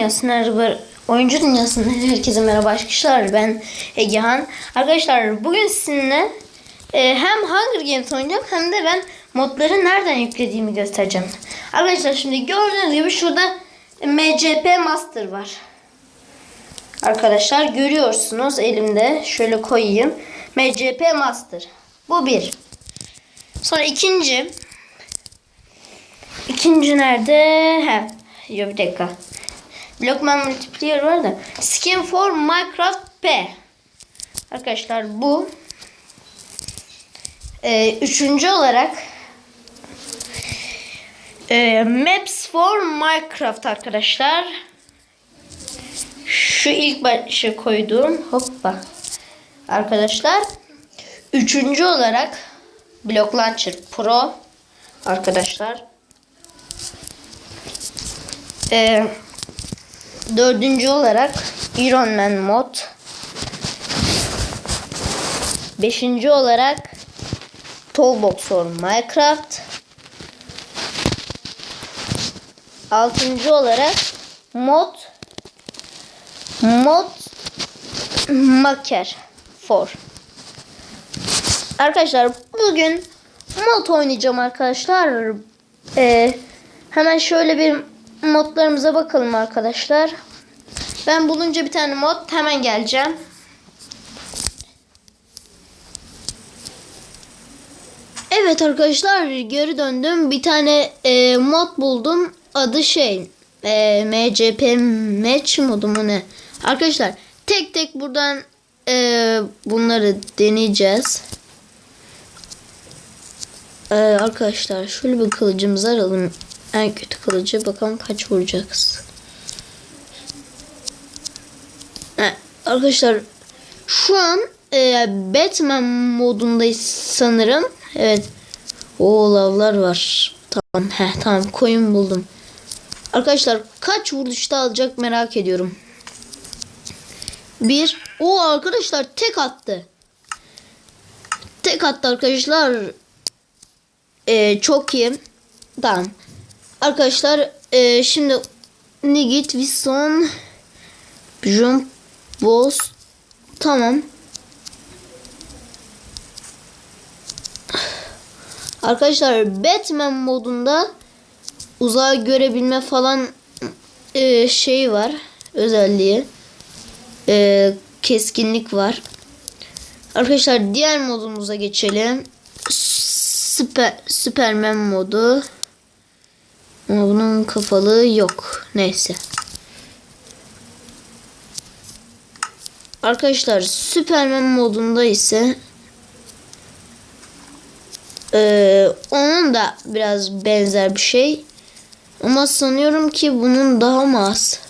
Dünyasına, oyuncu dünyasından herkese merhaba arkadaşlar. Ben Egehan. Arkadaşlar bugün sizinle e, hem Hunger Games oynayacağım hem de ben modları nereden yüklediğimi göstereceğim. Arkadaşlar şimdi gördüğünüz gibi şurada MCP Master var. Arkadaşlar görüyorsunuz elimde. Şöyle koyayım. MCP Master. Bu bir. Sonra ikinci. İkinci nerede? He. Yok bir dakika. Blockman Multiplayer var da. Skin for Minecraft P. Arkadaşlar bu. Ee, üçüncü olarak e, Maps for Minecraft arkadaşlar. Şu ilk başa koyduğum hoppa. Arkadaşlar. Üçüncü olarak Block Launcher Pro. Arkadaşlar. Ee, Dördüncü olarak Iron Man mod. Beşinci olarak Toolbox for Minecraft. Altıncı olarak mod mod Maker for. Arkadaşlar bugün mod oynayacağım arkadaşlar. Ee, hemen şöyle bir modlarımıza bakalım arkadaşlar. Ben bulunca bir tane mod hemen geleceğim. Evet arkadaşlar geri döndüm. Bir tane e, mod buldum. Adı şey e, MCP Match modu mu ne? Arkadaşlar tek tek buradan e, bunları deneyeceğiz. E, arkadaşlar şöyle bir kılıcımızı alalım. En kötü kılıcı bakalım kaç vuracağız. He, arkadaşlar şu an e, Batman modundayız sanırım. Evet. O lavlar var. Tamam. He, tamam koyun buldum. Arkadaşlar kaç vuruşta alacak merak ediyorum. Bir. O arkadaşlar tek attı. Tek attı arkadaşlar. E, çok iyi. Tamam. Arkadaşlar e, şimdi Nigit Vison Jump Boss Tamam. Arkadaşlar Batman modunda uzağı görebilme falan e, şey var. Özelliği. E, keskinlik var. Arkadaşlar diğer modumuza geçelim. Süper, Superman modu. Ama bunun kafalığı yok. Neyse. Arkadaşlar Superman modunda ise e, onun da biraz benzer bir şey. Ama sanıyorum ki bunun daha mı az?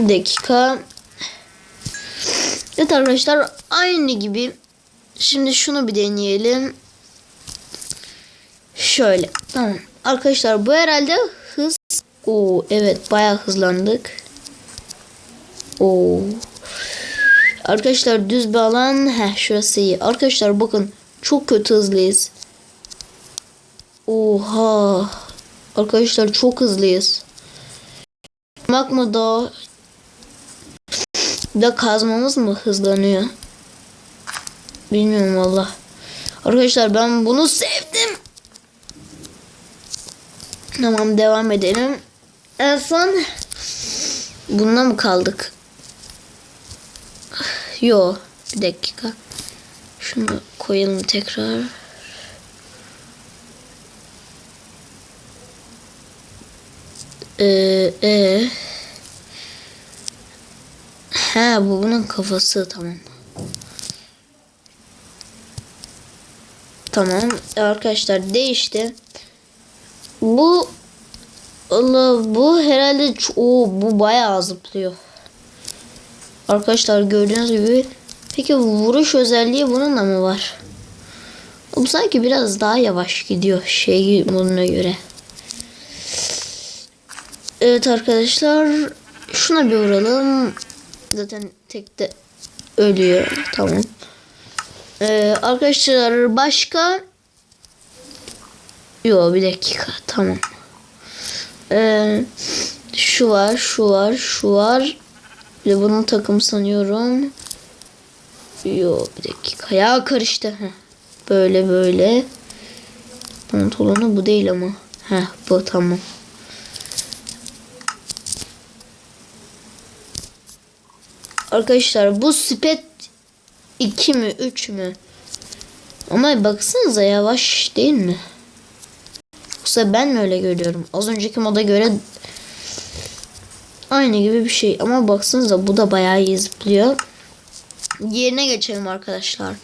Dakika. Evet arkadaşlar aynı gibi. Şimdi şunu bir deneyelim. Şöyle. Tamam. Arkadaşlar bu herhalde hız. Oo evet bayağı hızlandık. Oo. Arkadaşlar düz bir alan. Heh şurası iyi. Arkadaşlar bakın çok kötü hızlıyız. Oha. Arkadaşlar çok hızlıyız. Bakma da da kazmamız mı hızlanıyor? Bilmiyorum valla. Arkadaşlar ben bunu sevdim. Tamam devam edelim. En son bununla mı kaldık? Yo bir dakika. Şunu koyalım tekrar. Ee, e. Ha bu bunun kafası tamam. Tamam arkadaşlar değişti. Bu Allah bu herhalde o bu bayağı zıplıyor. Arkadaşlar gördüğünüz gibi peki vuruş özelliği bununla mı var? Bu sanki biraz daha yavaş gidiyor şey moduna göre. Evet arkadaşlar şuna bir vuralım. Zaten tek de ölüyor. Tamam. Ee, arkadaşlar başka Yo bir dakika tamam. Ee, şu var, şu var, şu var. Bir de bunun takım sanıyorum. Yo bir dakika. Ya karıştı. Heh. Böyle böyle. Pantolonu bu değil ama. Heh bu tamam. Arkadaşlar bu spet 2 mi 3 mü? Ama baksanıza yavaş değil mi? Yoksa ben mi öyle görüyorum? Az önceki moda göre aynı gibi bir şey. Ama baksanıza bu da bayağı iyi zıplıyor. Yerine geçelim arkadaşlar.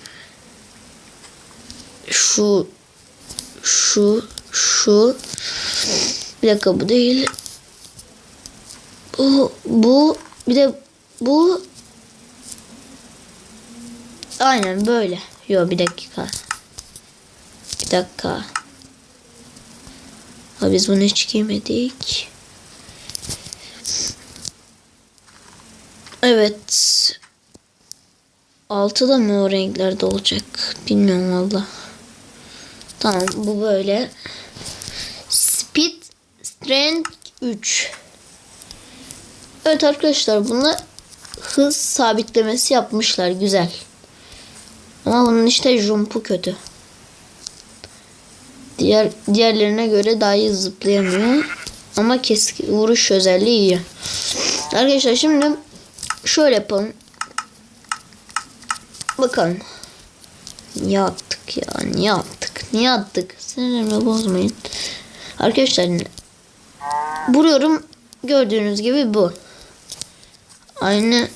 Şu şu şu bir dakika bu değil. Bu bu bir de bu aynen böyle. Yo bir dakika. Bir dakika. Ha biz bunu hiç giymedik. Evet. Altı da mı o renklerde olacak? Bilmiyorum valla. Tamam bu böyle. Speed Strength 3. Evet arkadaşlar buna hız sabitlemesi yapmışlar. Güzel. Ama bunun işte jumpu kötü. Diğer diğerlerine göre daha iyi zıplayamıyor. Ama keskin vuruş özelliği iyi. Arkadaşlar şimdi şöyle yapalım. Bakalım. Niye attık ya? Niye attık? Niye attık? Sinirimi bozmayın. Arkadaşlar vuruyorum. Gördüğünüz gibi bu. Aynı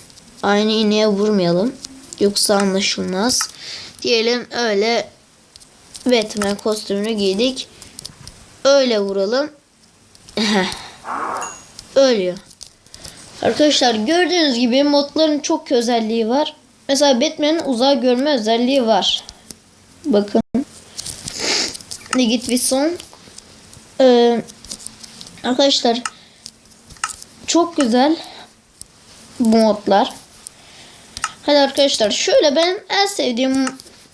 aynı iğneye vurmayalım. Yoksa anlaşılmaz. Diyelim öyle Batman kostümünü giydik. Öyle vuralım. Ölüyor. Arkadaşlar gördüğünüz gibi modların çok özelliği var. Mesela Batman'in uzağa görme özelliği var. Bakın. Negit Vison. Ee, arkadaşlar çok güzel bu modlar. Hadi arkadaşlar şöyle benim en sevdiğim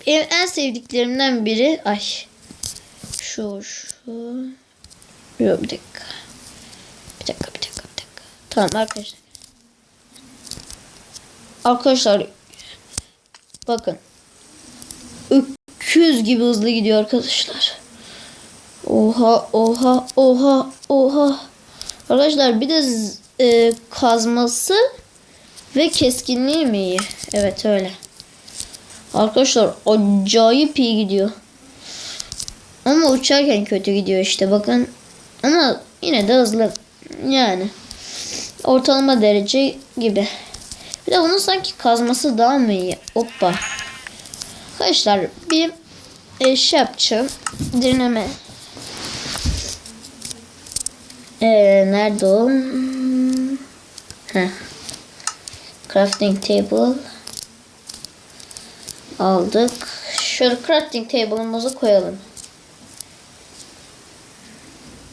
en sevdiklerimden biri ay şu şu dakika. Bir dakika bir dakika bir dakika. Tamam arkadaşlar. Arkadaşlar bakın. Öküz gibi hızlı gidiyor arkadaşlar. Oha oha oha oha. Arkadaşlar bir de e, kazması ve keskinliği mi iyi? Evet öyle. Arkadaşlar acayip iyi gidiyor. Ama uçarken kötü gidiyor işte bakın. Ama yine de hızlı. Yani. Ortalama derece gibi. Bir de bunun sanki kazması daha mı iyi? Hoppa. Arkadaşlar bir e, şey yapacağım. Dinleme. Ee, nerede o? Heh. Crafting table. Aldık. Şöyle crafting table'ımızı koyalım.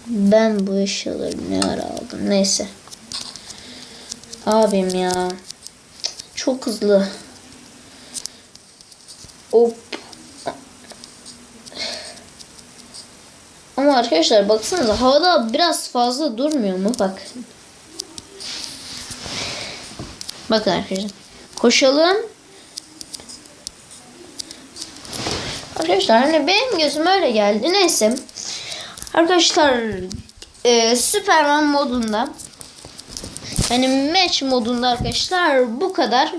Ben bu eşyaları ne ara aldım? Neyse. Abim ya. Çok hızlı. Hop. Ama arkadaşlar baksanıza havada biraz fazla durmuyor mu? Bak. Bakın arkadaşlar. Koşalım. Arkadaşlar hani benim gözüm öyle geldi. Neyse. Arkadaşlar e, Superman modunda hani match modunda arkadaşlar bu kadar.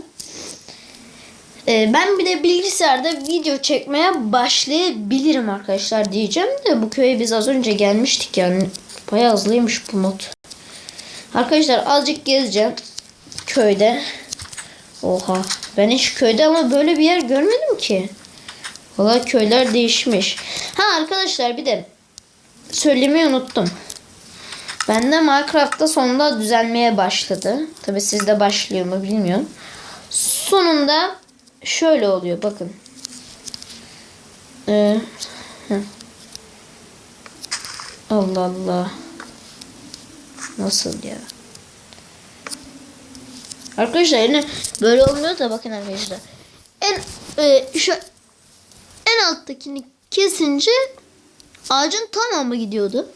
E, ben bir de bilgisayarda video çekmeye başlayabilirim arkadaşlar diyeceğim de bu köye biz az önce gelmiştik yani bayağı hızlıymış bu mod. Arkadaşlar azıcık gezeceğim köyde. Oha ben hiç köyde ama böyle bir yer görmedim ki. Valla köyler değişmiş. Ha arkadaşlar bir de söylemeyi unuttum. Ben de Minecraft'ta sonunda düzelmeye başladı. Tabi sizde başlıyor mu bilmiyorum. Sonunda şöyle oluyor bakın. Ee, Allah Allah. Nasıl ya? Arkadaşlar yine böyle olmuyor da bakın arkadaşlar. En e, şu en alttakini kesince ağacın tamamı gidiyordu.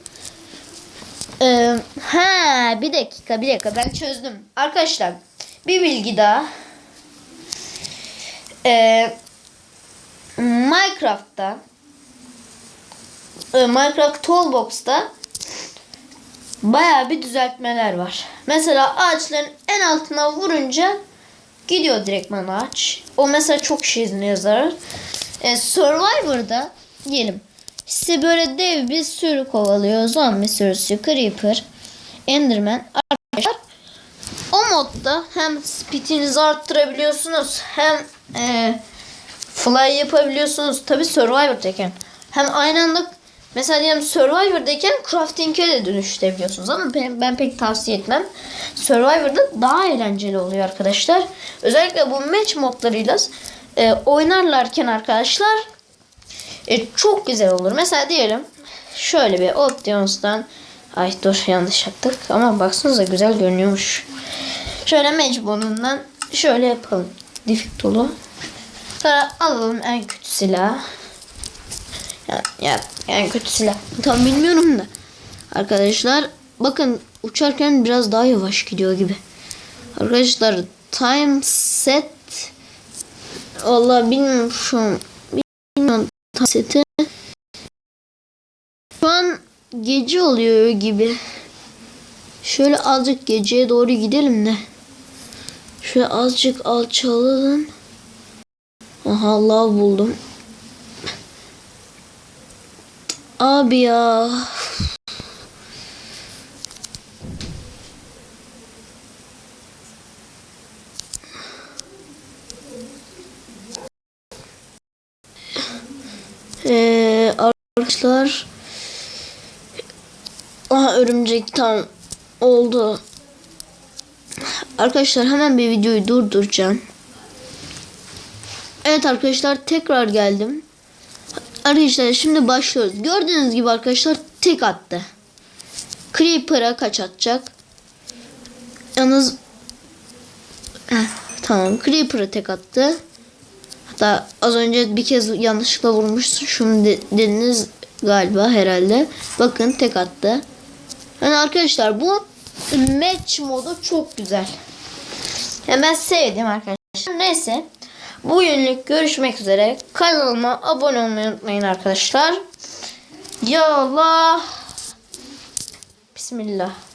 Ee, ha bir dakika bir dakika ben çözdüm. Arkadaşlar bir bilgi daha. Ee, Minecraft'ta e, Minecraft Toolbox'ta bayağı bir düzeltmeler var. Mesela ağaçların en altına vurunca gidiyor direktman ağaç. O mesela çok işinize zarar. E, Survivor'da diyelim size böyle dev bir sürü kovalıyor. Zombi sürüsü, Creeper, Enderman. Arkadaşlar o modda hem speedinizi arttırabiliyorsunuz hem e, fly yapabiliyorsunuz. Tabi Survivor'dayken. Hem aynı anda mesela diyelim Survivor'dayken crafting'e de dönüştürebiliyorsunuz ama ben, ben pek tavsiye etmem. Survivor'da daha eğlenceli oluyor arkadaşlar. Özellikle bu match modlarıyla e, oynarlarken arkadaşlar e, çok güzel olur. Mesela diyelim şöyle bir Options'tan ay dur yanlış yaptık ama baksanıza güzel görünüyormuş. Şöyle mecbunundan şöyle yapalım. Difik dolu. Sonra alalım en kötü silah. Ya, ya en kötü silah. Tam bilmiyorum da. Arkadaşlar bakın uçarken biraz daha yavaş gidiyor gibi. Arkadaşlar time set Allah bilmiyorum şu seti. Şu an gece oluyor gibi. Şöyle azıcık geceye doğru gidelim de. Şöyle azıcık alçalalım. Aha lav buldum. Abi ya. Ee, arkadaşlar. Aha örümcek tam oldu. Arkadaşlar hemen bir videoyu durduracağım. Evet arkadaşlar tekrar geldim. Arkadaşlar şimdi başlıyoruz. Gördüğünüz gibi arkadaşlar tek attı. Creeper'a kaç atacak? Yalnız Heh, tamam Creeper'a tek attı. Hatta az önce bir kez yanlışlıkla vurmuşsun. Şunu de- dediniz galiba herhalde. Bakın tek attı. Yani arkadaşlar bu match modu çok güzel. Yani ben sevdim arkadaşlar. Neyse. Bugünlük görüşmek üzere. Kanalıma abone olmayı unutmayın arkadaşlar. Ya Allah. Bismillah.